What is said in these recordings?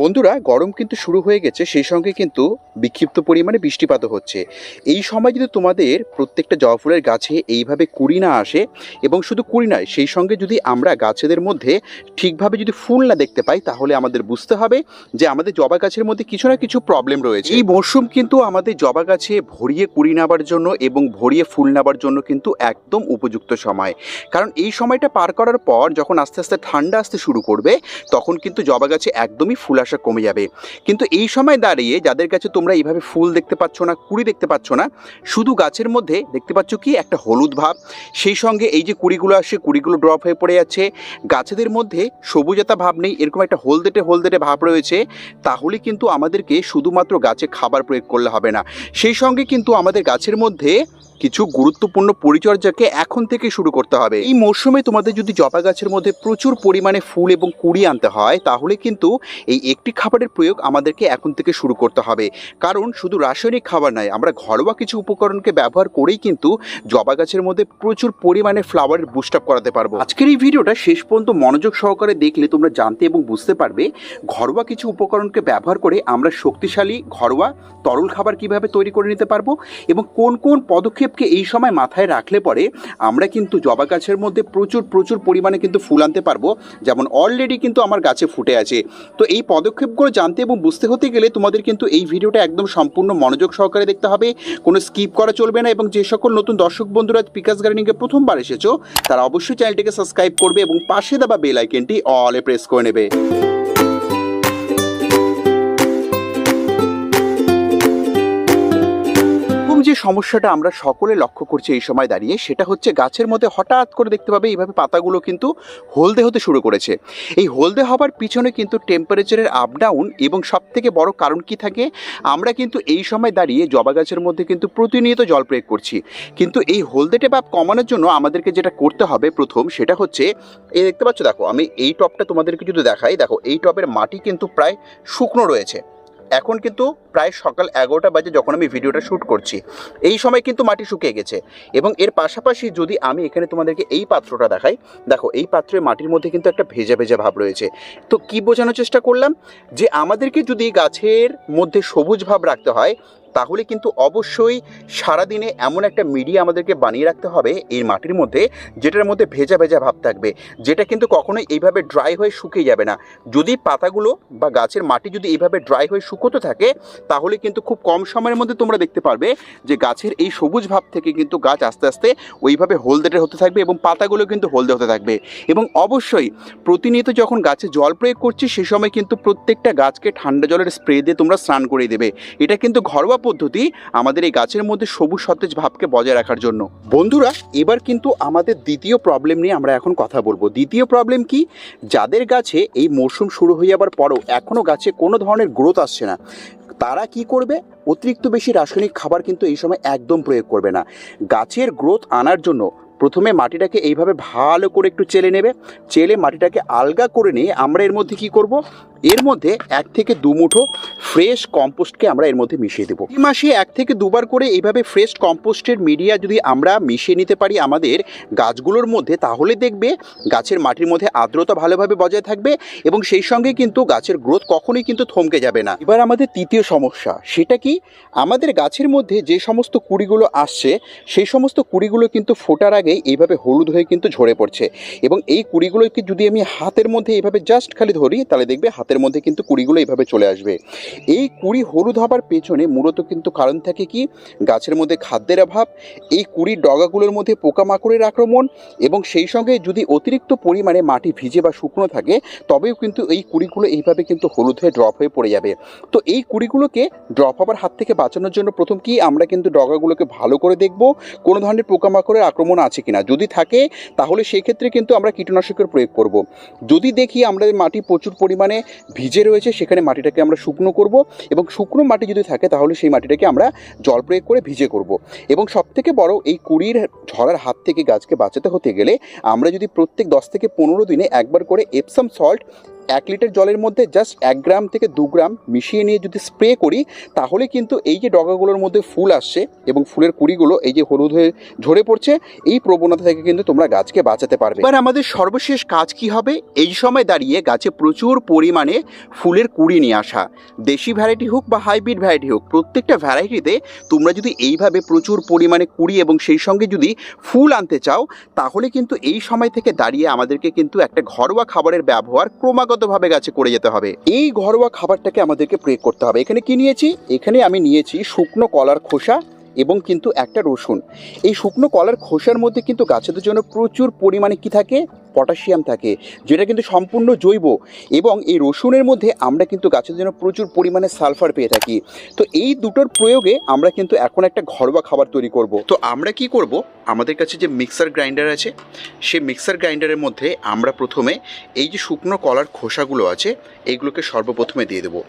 বন্ধুরা, গরম কিন্তু শুরু হয়ে গেছে, সেই সঙ্গে কিন্তু বিক্ষিপ্ত পরিমাণে বৃষ্টিপাতও হচ্ছে। এই সময় যদি তোমাদের প্রত্যেকটা জবা ফুলের গাছে এইভাবে কুড়ি না আসে, এবং শুধু কুড়ি নয়, সেই সঙ্গে যদি আমরা গাছেদের মধ্যে ঠিকভাবে যদি ফুল না দেখতে পাই, তাহলে আমাদের বুঝতে হবে যে আমাদের জবা গাছের মধ্যে কিছু না কিছু প্রবলেম রয়েছে। এই মরশুম কিন্তু আমাদের জবা গাছে ভরিয়ে কুড়ি নেবার জন্য এবং ভরিয়ে ফুল নেবার জন্য কিন্তু একদম উপযুক্ত সময়। কারণ এই সময়টা পার করার পর যখন আস্তে আস্তে ঠান্ডা আসতে শুরু করবে, তখন কিন্তু জবা গাছে একদমই ফুল আসা কমে যাবে। কিন্তু এই সময় দাঁড়িয়ে যাদের কাছে তোমরা এইভাবে ফুল দেখতে পাচ্ছ না, কুড়ি দেখতে পাচ্ছ না, শুধু গাছের মধ্যে দেখতে পাচ্ছ কি? একটা হলুদ ভাব। সেই সঙ্গে এই যে কুড়িগুলো আসে কুড়িগুলো ড্রপ হয়ে পড়ে যাচ্ছে। গাছেদের মধ্যে সবুজতা ভাব নেই, এরকম একটা হলদেটে হলদেটে ভাব রয়েছে। তাহলে কিন্তু আমাদেরকে শুধুমাত্র গাছে খাবার প্রয়োগ করলে হবে না। সেই সঙ্গে কিন্তু আমাদের গাছের মধ্যে কিছু গুরুত্বপূর্ণ পরিচর্যাকে এখন থেকে শুরু করতে হবে। এই মরশুমে তোমাদের যদি জবা গাছের মধ্যে প্রচুর পরিমাণে ফুল এবং কুড়ি আনতে হয়, তাহলে কিন্তু এই একটি খাবারের প্রয়োগ আমাদেরকে এখন থেকে শুরু করতে হবে। কারণ শুধু রাসায়নিক খাবার নয়, আমরা ঘরোয়া কিছু উপকরণকে ব্যবহার করেই কিন্তু জবা গাছের মধ্যে প্রচুর পরিমাণে ফ্লাওয়ারের বুস্ট আপ করাতে পারব। আজকের এই ভিডিওটা শেষ পর্যন্ত মনোযোগ সহকারে দেখলে তোমরা জানতে এবং বুঝতে পারবে ঘরোয়া কিছু উপকরণকে ব্যবহার করে আমরা শক্তিশালী ঘরোয়া তরল খাবার কীভাবে তৈরি করে নিতে পারব এবং কোন কোন পদক্ষেপকে এই সময় মাথায় রাখলে পরে আমরা কিন্তু জবা গাছের মধ্যে প্রচুর প্রচুর পরিমাণে কিন্তু ফুল আনতে পারব। যেমন অলরেডি কিন্তু আমার গাছে ফুটে আছে। তো এই পদক্ষেপগুলো জানতে এবং বুঝতে হতে গেলে তোমাদের কিন্তু এই ভিডিওটা একদম সম্পূর্ণ মনোযোগ সহকারে দেখতে হবে। কোনো স্কিপ করা চলবে না এবং যে সকল নতুন দর্শক বন্ধুরা পিকাস গার্ডেনিংয়ে প্রথমবার এসেছ, তারা অবশ্যই চ্যানেলটিকে সাবস্ক্রাইব করবে এবং পাশে দেওয়া বেল আইকনটি অলে প্রেস করে নেবে। যে সমস্যাটা আমরা সকলে লক্ষ্য করছি এই সময় দাঁড়িয়ে, সেটা হচ্ছে গাছের মধ্যে হঠাৎ করে দেখতে পাবে এইভাবে পাতাগুলো কিন্তু হলদে হতে শুরু করেছে। এই হলদে হবার পিছনে কিন্তু টেম্পারেচারের আপ ডাউন এবং সব থেকে বড় কারণ কি থাকে? আমরা কিন্তু এই সময় দাঁড়িয়ে জবা গাছের মধ্যে কিন্তু প্রতিনিয়ত জল প্রয়োগ করছি। কিন্তু এই হলদেটে ভাব কমানোর জন্য আমাদেরকে যেটা করতে হবে প্রথম, সেটা হচ্ছে, এই দেখতে পাচ্ছ, দেখো, আমি এই টপটা তোমাদেরকে যদি দেখাই, দেখো, এই টপের মাটি কিন্তু প্রায় শুকনো রয়েছে। এখন কিন্তু প্রায় সকাল এগারোটা বাজে যখন আমি ভিডিওটা শ্যুট করছি, এই সময় কিন্তু মাটি শুকিয়ে গেছে। এবং এর পাশাপাশি যদি আমি এখানে তোমাদেরকে এই পাত্রটা দেখাই, দেখো এই পাত্রে মাটির মধ্যে কিন্তু একটা ভেজা ভেজা ভাব রয়েছে। তো কি বোঝানোর চেষ্টা করলাম? যে আমাদেরকে যদি গাছের মধ্যে সবুজ ভাব রাখতে হয় তাহলে কিন্তু অবশ্যই সারাদিনে এমন একটা মিডিয়া আমাদেরকে বানিয়ে রাখতে হবে এই মাটির মধ্যে, যেটার মধ্যে ভেজা ভেজা ভাব থাকবে। যেটা কিন্তু কখনোই এইভাবে ড্রাই হয়ে শুকিয়ে যাবে না। যদি পাতাগুলো বা গাছের মাটি যদি এইভাবে ড্রাই হয়ে শুকোতে থাকে, তাহলে কিন্তু খুব কম সময়ের মধ্যে তোমরা দেখতে পারবে যে গাছের এই সবুজ ভাব থেকে কিন্তু গাছ আস্তে আস্তে ওইভাবে হলদেটে হতে থাকবে এবং পাতাগুলো কিন্তু হলদে হতে থাকবে। এবং অবশ্যই প্রতিনিয়ত যখন গাছে জল প্রয়োগ করছি, সে সময় কিন্তু প্রত্যেকটা গাছকে ঠান্ডা জলের স্প্রে দিয়ে তোমরা স্নান করিয়ে দেবে। এটা কিন্তু ঘরোয়া পদ্ধতি আমাদের এই গাছের মধ্যে সবুজ সতেজ ভাবকে বজায় রাখার জন্য। বন্ধুরা, এবার কিন্তু আমাদের দ্বিতীয় প্রবলেম নিয়ে আমরা এখন কথা বলব। দ্বিতীয় প্রবলেম কি? যাদের গাছে এই মরশুম শুরু হয়ে যাবার পরও এখনও গাছে কোনো ধরনের গ্রোথ আসছে না, তারা কি করবে? অতিরিক্ত বেশি রাসায়নিক খাবার কিন্তু এই সময় একদম প্রয়োগ করবে না। গাছের গ্রোথ আনার জন্য প্রথমে মাটিটাকে এইভাবে ভালো করে একটু চেলে নেবে। চেলে মাটিটাকে আলগা করে নিয়ে আমরা এর মধ্যে কি করব? এর মধ্যে এক থেকে দু মুঠো ফ্রেশ কম্পোস্টকে আমরা এর মধ্যে মিশিয়ে দেবো। এই মাসে এক থেকে দুবার করে এইভাবে ফ্রেশ কম্পোস্টের মিডিয়া যদি আমরা মিশিয়ে নিতে পারি আমাদের গাছগুলোর মধ্যে, তাহলে দেখবে গাছের মাটির মধ্যে আর্দ্রতা ভালোভাবে বজায় থাকবে এবং সেই সঙ্গে কিন্তু গাছের গ্রোথ কখনোই কিন্তু থমকে যাবে না। এবার আমাদের তৃতীয় সমস্যা, সেটা কি? আমাদের গাছের মধ্যে যে সমস্ত কুড়িগুলো আসছে, সেই সমস্ত কুড়িগুলো কিন্তু ফোটার আগেই এইভাবে হলুদ হয়ে কিন্তু ঝরে পড়ছে এবং এই কুড়িগুলোকে যদি আমি হাতের মধ্যে এইভাবে জাস্ট খালি ধরি, তাহলে দেখবে হাতের মধ্যে কিন্তু কুড়িগুলো এইভাবে চলে আসবে। এই কুড়ি হলুদ হবার পেছনে মূলত কিন্তু কারণ থাকে কি, গাছের মধ্যে খাদ্যের অভাব, এই কুড়ির ডগাগুলোর মধ্যে পোকামাকড়ের আক্রমণ এবং সেই সঙ্গে যদি অতিরিক্ত পরিমাণে মাটি ভিজে বা শুকনো থাকে, তবেও কিন্তু এই কুড়িগুলো এইভাবে কিন্তু হলুদ হয়ে ড্রপ হয়ে পড়ে যাবে। তো এই কুড়িগুলোকে ড্রপ হবার হাত থেকে বাঁচানোর জন্য প্রথম কি, আমরা কিন্তু ডগাগুলোকে ভালো করে দেখব, কোনো ধরনের পোকামাকড়ের আক্রমণ আছে কিনা। যদি থাকে, তাহলে সেই ক্ষেত্রে কিন্তু আমরা কীটনাশকের প্রয়োগ করব। যদি দেখি আমরা মাটি প্রচুর পরিমাণে ভিজে রয়েছে, সেখানে মাটিটাকে আমরা শুকনো করব এবং শুকনো মাটি যদি থাকে তাহলে সেই মাটিটাকে আমরা জল প্রয়োগ করে ভিজে করব। এবং সবথেকে বড় এই কুড়ির ঝরার হাত থেকে গাছকে বাঁচাতে হতে গেলে আমরা যদি প্রত্যেক দশ থেকে পনেরো দিনে একবার করে এপসাম সল্ট এক লিটার জলের মধ্যে জাস্ট এক গ্রাম থেকে দু গ্রাম মিশিয়ে নিয়ে যদি স্প্রে করি, তাহলে কিন্তু এই যে ডগাগুলোর মধ্যে ফুল আসছে এবং ফুলের কুড়িগুলো এই যে হলুদ হয়ে ঝরে পড়ছে, এই প্রবণতা থেকে কিন্তু তোমরা গাছকে বাঁচাতে পারবে। এবার আমাদের সর্বশেষ কাজ কি হবে? এই সময় দাঁড়িয়ে গাছে প্রচুর পরিমাণে ফুলের কুড়ি নিয়ে আসা। দেশি ভ্যারাইটি হোক বা হাইব্রিড ভ্যারাইটি হোক, প্রত্যেকটা ভ্যারাইটিতে তোমরা যদি এইভাবে প্রচুর পরিমাণে কুড়ি এবং সেই সঙ্গে যদি ফুল আনতে চাও, তাহলে কিন্তু এই সময় থেকে দাঁড়িয়ে আমাদেরকে কিন্তু একটা ঘরোয়া খাবারের ব্যবহার ক্রমাগতভাবে গাছে করে যেতে হবে। এই ঘরোয়া খাবারটাকে আমাদেরকে প্রয়োগ করতে হবে। এখানে কি নিয়েছি? এখানে আমি নিয়েছি শুকনো কলার খোসা এবং কিন্তু একটা রসুন। এই শুকনো কলার খোসার মধ্যে কিন্তু গাছেদের জন্য প্রচুর পরিমাণে কি থাকে? পটাশিয়াম থাকে, যেটা কিন্তু সম্পূর্ণ জৈব। এবং এই রসুনের মধ্যে আমরা কিন্তু গাছের জন্য প্রচুর পরিমাণে সালফার পেয়ে থাকি। তো এই দুটোর প্রয়োগে আমরা কিন্তু এখন একটা ঘরোয়া খাবার তৈরি করব। তো আমরা কি করব? আমাদের কাছে যে মিক্সার গ্রাইন্ডার আছে সেই মিক্সার গ্রাইন্ডারের মধ্যে আমরা প্রথমে এই যে শুকনো কলার খোসাগুলো আছে এইগুলোকে সর্বপ্রথমে দিয়ে দেবো।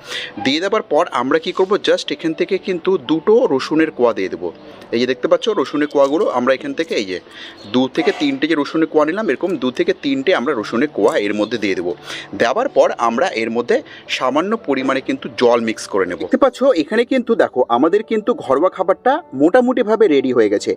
দিয়ে দেওয়ার পর আমরা কি করব? জাস্ট এখান থেকে কিন্তু দুটো রসুনের কোয়া দিয়ে দেবো। এই যে দেখতে পাচ্ছ, রসুনের কোয়াগুলো আমরা এখান থেকে এই যে দু থেকে তিনটে যে রসুনের কোয়া নিলাম, এরকম দু থেকে তিনটে আমরা রসুনের কোয়া এর মধ্যে দিয়ে দেবো। দেওয়ার পর আমরা এর মধ্যে সামান্য পরিমাণে কিন্তু জল মিক্স করে নেব। দেখতে পাচ্ছ, এখানে কিন্তু দেখো, আমাদের কিন্তু ঘরোয়া খাবারটা মোটামুটিভাবে রেডি হয়ে গেছে।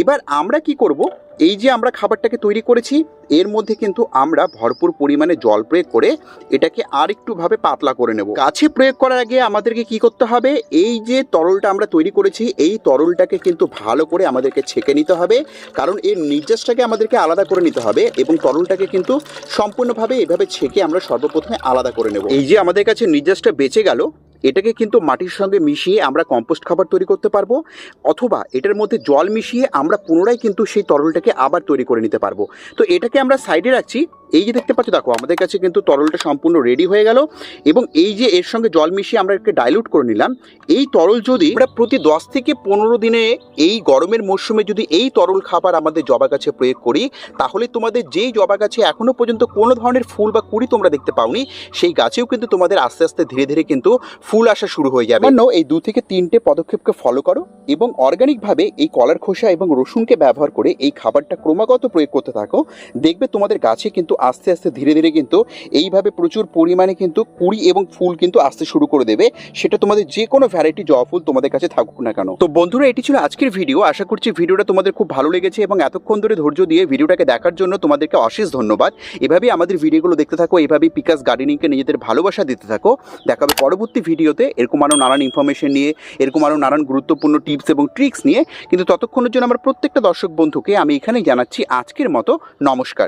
এবার আমরা কি করব? এই যে আমরা খাবারটাকে তৈরি করেছি, এর মধ্যে কিন্তু আমরা ভরপুর পরিমাণে জল প্রয়োগ করে এটাকে আর একটুভাবে পাতলা করে নেব। গাছে প্রয়োগ করার আগে আমাদেরকে কি করতে হবে? এই যে তরলটা আমরা তৈরি করেছি, এই তরলটাকে কিন্তু ভালো করে আমাদেরকে ছেঁকে নিতে হবে, কারণ এর নির্যাসটাকে আমাদেরকে আলাদা করে নিতে হবে এবং তরলটাকে কিন্তু সম্পূর্ণভাবে এভাবে ছেঁকে আমরা সর্বপ্রথমে আলাদা করে নেব। এই যে আমাদের কাছে নির্যাসটা বেঁচে গেল এটাকে কিন্তু মাটির সঙ্গে মিশিয়ে আমরা কম্পোস্ট খাবার তৈরি করতে পারব, অথবা এটার মধ্যে জল মিশিয়ে আমরা পুনরায় কিন্তু সেই তরলটাকে আবার তৈরি করে নিতে পারব। তো এটাকে আমরা সাইডে রাখছি এই যে দেখতে পাচ্ছ, দেখো, আমাদের কাছে কিন্তু তরলটা সম্পূর্ণ রেডি হয়ে গেল এবং এই যে এর সঙ্গে জল মিশিয়ে আমরা একটু ডাইলুট করে নিলাম, এই তরল যদি আমরা প্রতি দশ থেকে পনেরো দিনে এই গরমের মরশুমে যদি এই তরল খাবার আমাদের জবা গাছে প্রয়োগ করি, তাহলে তোমাদের যেই জবা গাছে এখনও পর্যন্ত কোনো ধরনের ফুল বা কুড়ি তোমরা দেখতে পাওনি, সেই গাছেও কিন্তু তোমাদের আস্তে আস্তে ধীরে ধীরে কিন্তু ফুল আসা শুরু হয়ে যাবে। অন্য এই দু থেকে তিনটে পদক্ষেপকে ফলো করো এবং অর্গানিকভাবে এই কলার খোসা এবং রসুনকে ব্যবহার করে এই খাবারটা ক্রমাগত প্রয়োগ করতে থাকো, দেখবে তোমাদের গাছে কিন্তু আস্তে আস্তে ধীরে ধীরে কিন্তু এইভাবে প্রচুর পরিমাণে কিন্তু কুড়ি এবং ফুল কিন্তু আসতে শুরু করে দেবে। সেটা তোমাদের যে কোনো ভ্যারাইটি জবা ফুল তোমাদের কাছে থাকুক না কেন। তো বন্ধুরা, এটি ছিল আজকের ভিডিও আশা করছি ভিডিওটা তোমাদের খুব ভালো লেগেছে এবং এতক্ষণ ধরে ধৈর্য দিয়ে ভিডিওটাকে দেখার জন্য তোমাদেরকে অশেষ ধন্যবাদ। এভাবেই আমাদের ভিডিওগুলো দেখতে থাকো, এভাবেই পিকাস গার্ডেনিংকে নিজেদের ভালোবাসা দিতে থাকো। দেখাবে পরবর্তী ভিডিওতে এরকম আরও নানান ইনফরমেশন নিয়ে, এরকম আরও নানান গুরুত্বপূর্ণ টিপস এবং ট্রিক্স নিয়ে। কিন্তু ততক্ষণের জন্য আমার প্রত্যেকটা দর্শক বন্ধুকে আমি এখানেই জানাচ্ছি আজকের মতো। নমস্কার।